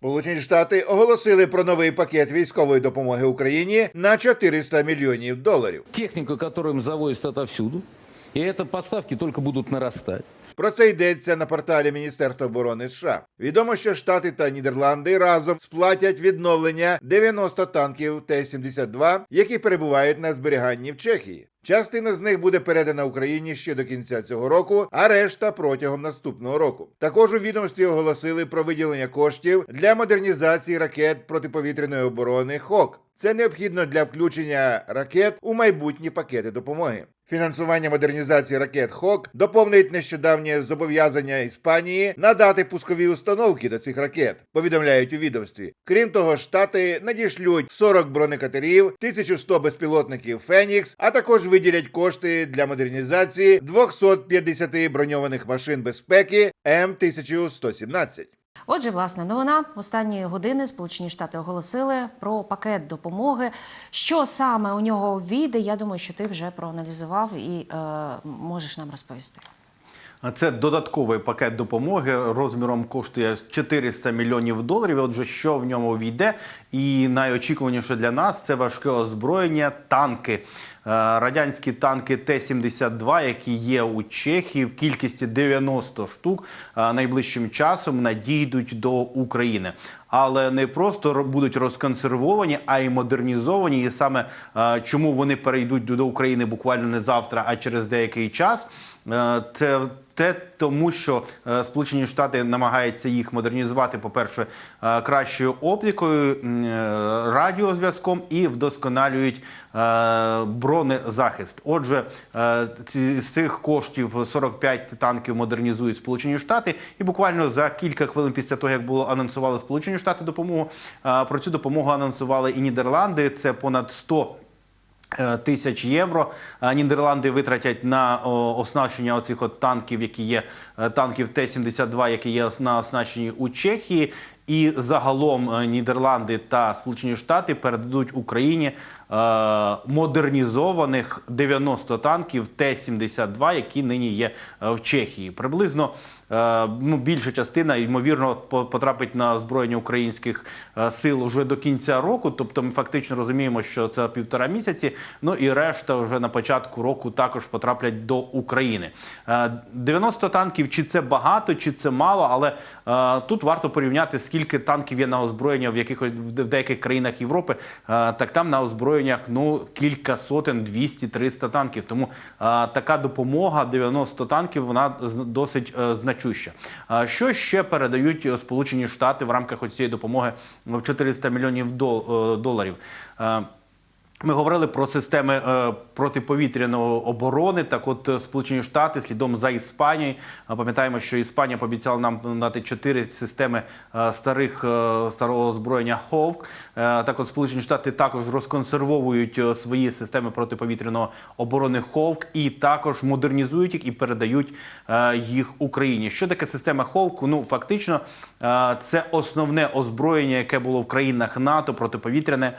Сполучені Штати оголосили про новий пакет військової допомоги Україні на 400 мільйонів доларів. Техніку, яку завозять завозят отовсюду. і ці поставки только будуть нарастать. Про це йдеться на порталі Міністерства оборони США. Відомо, що Штати та Нідерланди разом сплатять відновлення 90 танків Т-72, які перебувають на зберіганні в Чехії. Частина з них буде передана Україні ще до кінця цього року, а решта протягом наступного року. Також у відомстві оголосили про виділення коштів для модернізації ракет протиповітряної оборони ХОК. Це необхідно для включення ракет у майбутні пакети допомоги. Фінансування модернізації ракет ХОК доповнить нещодавнє зобов'язання Іспанії надати пускові установки до цих ракет. Повідомляють у відомстві. Крім того, штати надішлють 40 бронекатерів, 1100 безпілотників Фенікс, а також виділять кошти для модернізації 250 броньованих машин безпеки М1117. Отже, власне, новина останні години Сполучені Штати оголосили про пакет допомоги. Що саме у нього війде? Я думаю, що ти вже проаналізував і е, можеш нам розповісти. Це додатковий пакет допомоги розміром коштує 400 мільйонів доларів. Отже, що в ньому війде, і найочікуваніше для нас це важке озброєння, танки. Е, Радянські танки Т-72, які є у Чехії в кількості 90 штук, е, найближчим часом надійдуть до України. Але не просто будуть розконсервовані, а й модернізовані. І саме е, чому вони перейдуть до України буквально не завтра, а через деякий час. Е, Це те, тому що е, Сполучені Штати намагаються їх модернізувати, по-перше, е, кращою оптикою, радіозв'язком і вдосконалюють бронезахист. Отже, е, з цих коштів 45 танків модернізують Сполучені Штати, і буквально за кілька хвилин після того, як було анонсували Сполучені Штати допомогу, е, про цю допомогу анонсували і Нідерланди. Це понад 100 е, тисяч євро. Е, Нідерланди витратять на оснащення оцих от танків, які є е, танків Т-72, які є на оснащенні у Чехії. І загалом е, Нідерланди та Сполучені Штати передадуть Україні е, модернізованих 90 танків Т-72, які нині є е, в Чехії. Приблизно ну, більша частина, ймовірно, по- потрапить на озброєння українських е, сил уже до кінця року. Тобто, ми фактично розуміємо, що це півтора місяці. Ну і решта вже на початку року також потраплять до України. Е, 90 танків, чи це багато, чи це мало, але е, тут варто порівняти, скільки танків є на озброєння в якихось в деяких країнах Європи. Е, так там на озброєннях ну кілька сотень, 200-300 танків. Тому е, така допомога 90 танків вона досить е, значуща. Е, що ще передають е, Сполучені Штати в рамках цієї допомоги в 400 мільйонів е, доларів? Ми говорили про системи е, протиповітряної оборони. Так, от е, Сполучені Штати слідом за Іспанією. е, Пам'ятаємо, що Іспанія пообіцяла нам дати чотири системи старих старого озброєння Ховк. Так, от Сполучені Штати також розконсервовують свої системи протиповітряної оборони Ховк і також модернізують їх і передають їх Україні. Що таке система Ховк? Ну фактично, це основне озброєння, яке було в країнах НАТО протиповітряне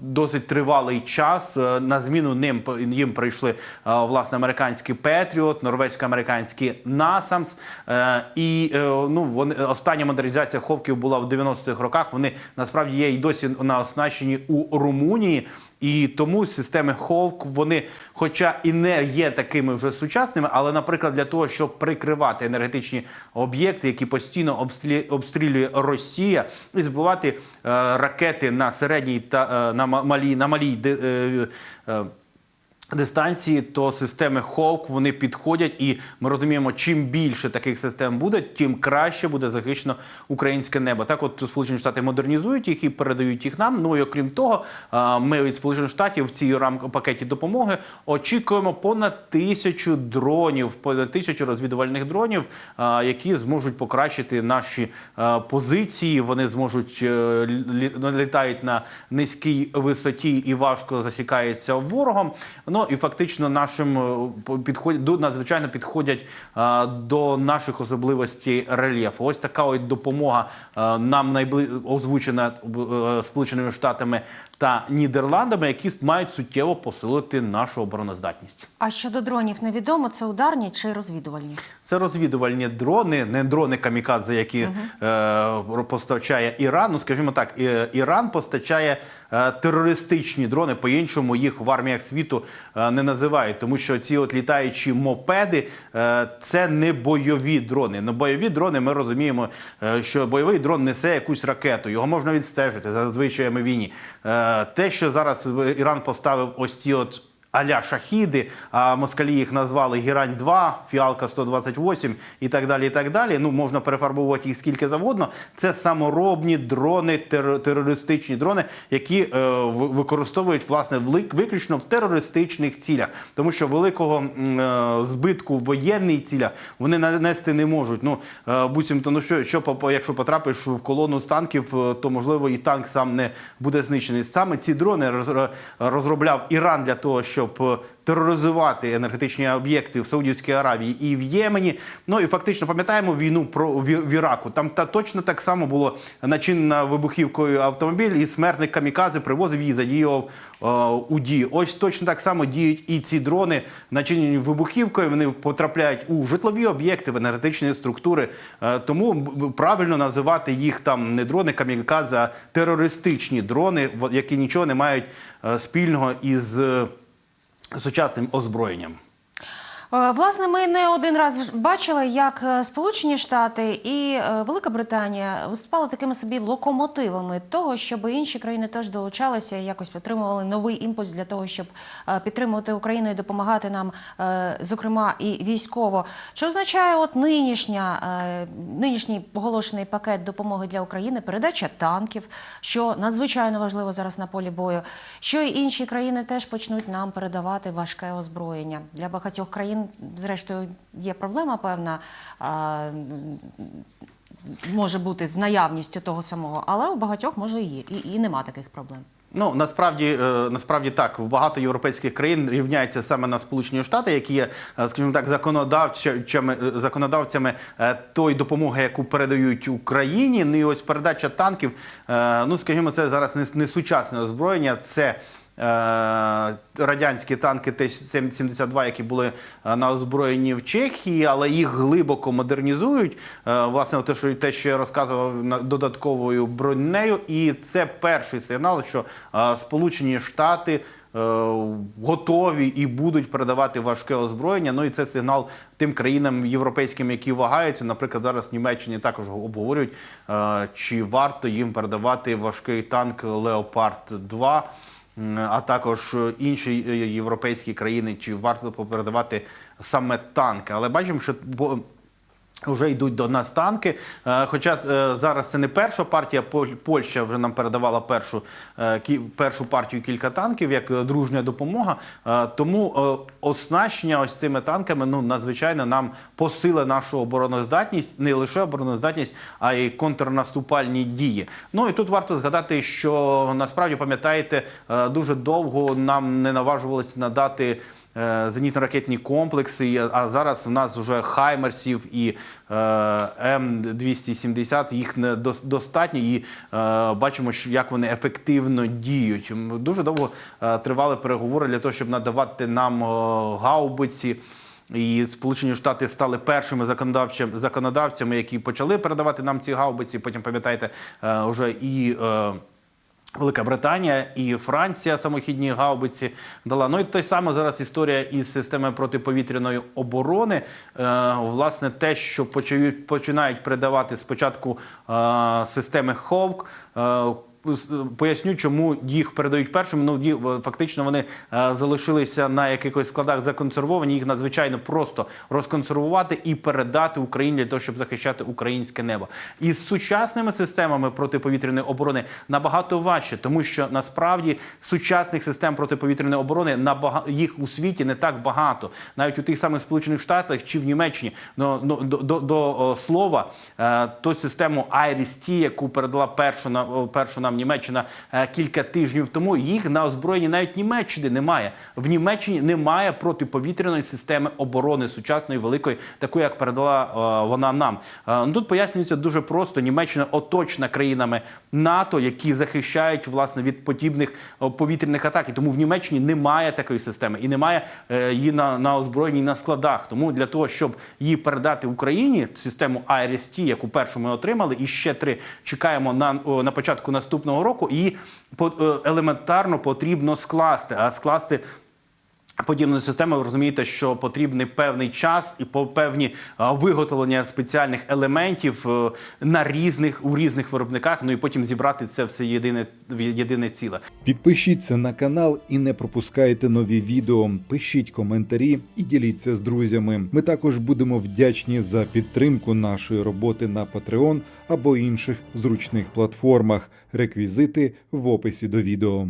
досить тривалий час. Е, На зміну ним їм прийшли е, власне американський Петріот, норвезько-американський Насамс. Е, І ну вони остання модернізація ховків була в 90-х роках. Вони насправді є і досі на оснащенні у Румунії. І тому системи Ховк, вони, хоча і не є такими вже сучасними, але, наприклад, для того, щоб прикривати енергетичні об'єкти, які постійно обстрілює, Росія, і збивати е, ракети на середній та е, на ма- малій на малій е, е, дистанції, то системи Hawk вони підходять, і ми розуміємо, чим більше таких систем буде, тим краще буде захищено українське небо. Так, от Сполучені Штати модернізують їх і передають їх нам. Ну і окрім того, ми від Сполучених Штатів в цій рамк пакеті допомоги очікуємо понад тисячу дронів, понад тисячу розвідувальних дронів, які зможуть покращити наші позиції. Вони зможуть е, літають на низькій висоті і важко засікаються ворогом. Ну і фактично нашим е, підходять надзвичайно підходять е, до наших особливостей рельєфу. Ось така ось допомога е, нам найбли... озвучена Сполученими Штатами та Нідерландами, які мають суттєво посилити нашу обороноздатність. А щодо дронів невідомо, це ударні чи розвідувальні? Це розвідувальні дрони, не дрони камікадзе, які е, постачає Іран. Ну, скажімо так, Іран постачає е, терористичні дрони. По-іншому їх в арміях світу е, не називають, тому що ці от літаючі мопеди е, це не бойові дрони. На бойові дрони ми розуміємо, е, що бойовий дрон несе якусь ракету. Його можна відстежити за звичаями війні. Е, те, що зараз Іран поставив ось ці от. Аля шахіди, а москалі їх назвали Гірань 2 Фіалка 128 і так далі. і так далі. Ну можна перефарбовувати їх скільки завгодно. Це саморобні дрони, терор- терористичні дрони, які е, використовують власне виключно в терористичних цілях, тому що великого е, збитку в воєнних цілях вони нанести не можуть. Ну е, буцімто, ну що, що якщо потрапиш в колону з танків, е, то можливо і танк сам не буде знищений. Саме ці дрони роз- розробляв Іран для того, щоб е, тероризувати енергетичні об'єкти в Саудівській Аравії і в Ємені. Ну і фактично пам'ятаємо війну про в, Іраку. Там та точно так само було начинена вибухівкою автомобіль, і смертник камікадзе привозив її, задіював е, у дію. Ось точно так само діють і ці дрони, начинені вибухівкою. Вони потрапляють у житлові об'єкти, в енергетичні структури. Е, тому правильно називати їх там не дрони камікадзе, а терористичні дрони, які нічого не мають е, спільного із сучасним озброєнням. Е, Власне, ми не один раз бачили, як е, Сполучені Штати і е, Велика Британія виступали такими собі локомотивами того, щоб інші країни теж долучалися і якось підтримували новий імпульс для того, щоб підтримувати Україну і допомагати нам, зокрема і військово. Що означає от нинішня, нинішній оголошений пакет допомоги для України, передача танків, що надзвичайно важливо зараз на полі бою, що і інші країни теж почнуть нам передавати важке озброєння для багатьох країн. Зрештою, є проблема певна. Може бути з наявністю того самого, але у багатьох може і є, і, і нема таких проблем. Ну насправді е, насправді так багато європейських країн рівняються саме на Сполучені Штати, які є, е, скажімо так, е, законодавцями е, тої допомоги, яку передають Україні. Ну і ось передача танків. Ну скажімо, це зараз не, не сучасне озброєння. Це Радянські танки Т-72, які були е, на озброєнні в Чехії, але їх глибоко модернізують. Е, Власне, те, що те, що я розказував додатковою бронею, і це перший сигнал, що е, Сполучені Штати е, готові і будуть передавати важке озброєння. Ну і це сигнал тим країнам європейським, які вагаються. Наприклад, зараз Німеччині також обговорюють, е, чи варто їм передавати важкий танк Леопард 2 М, а також е, інші е, європейські країни, чи варто передавати саме танки. Але бачимо, що вже йдуть до нас танки. Е, Хоча е, зараз це не перша партія, Поль- Польща вже нам передавала першу, е, першу партію кілька танків як дружня допомога. Тому оснащення ось цими танками ну надзвичайно нам посилить нашу обороноздатність, не лише обороноздатність, а й контрнаступальні дії. Ну і тут варто згадати, що насправді пам'ятаєте, дуже довго нам не наважувалися надати. Е, Зенітно-ракетні комплекси, а зараз в нас вже хаймерсів і е, М270, їх не дос- достатньо, і е, бачимо, як вони ефективно діють. Дуже довго тривали переговори для того, щоб надавати нам гаубиці. І Сполучені Штати стали першими законодавцями, які почали передавати нам ці гаубиці. Потім пам'ятаєте, вже і. Велика Британія і Франція самохідні гаубиці дала. Ну і той саме зараз історія із системи протиповітряної оборони. Е, власне, те, що починають передавати спочатку е, системи Ховк. Е, Поясню, чому їх передають першими. Ну фактично вони е, залишилися на якихось складах законсервовані. Їх надзвичайно просто розконсервувати і передати Україні для того, щоб захищати українське небо. Із сучасними системами протиповітряної оборони набагато важче, тому що насправді сучасних систем протиповітряної оборони набага- їх у світі не так багато. Навіть у тих самих Сполучених Штатах чи в Німеччині. Ну, ну, до, до, до слова, е, ту систему IRIS-T, яку передала першу, на, першу нам Німеччина е, кілька тижнів тому. Їх на озброєнні навіть Німеччини немає. В Німеччині немає протиповітряної системи оборони сучасної великої, такої як передала е, вона нам. Е, ну, Тут пояснюється дуже просто: Німеччина оточена країнами НАТО, які захищають власне від подібних повітряних атак. І тому в Німеччині немає такої системи і немає її на, на озброєнні на складах. Тому для того, щоб її передати Україні, систему IRST, яку першу ми отримали, і ще три чекаємо на, на початку наступного року. Її е, елементарно потрібно скласти, а скласти. Подібну систему ви розумієте, що потрібний певний час і по певні виготовлення спеціальних елементів е, на різних у різних виробниках. Ну і потім зібрати це все єдине в єдине ціле. Підпишіться на канал і не пропускайте нові відео. Пишіть коментарі і діліться з друзями. Ми також будемо вдячні за підтримку нашої роботи на Patreon або інших зручних платформах. Реквізити в описі до відео.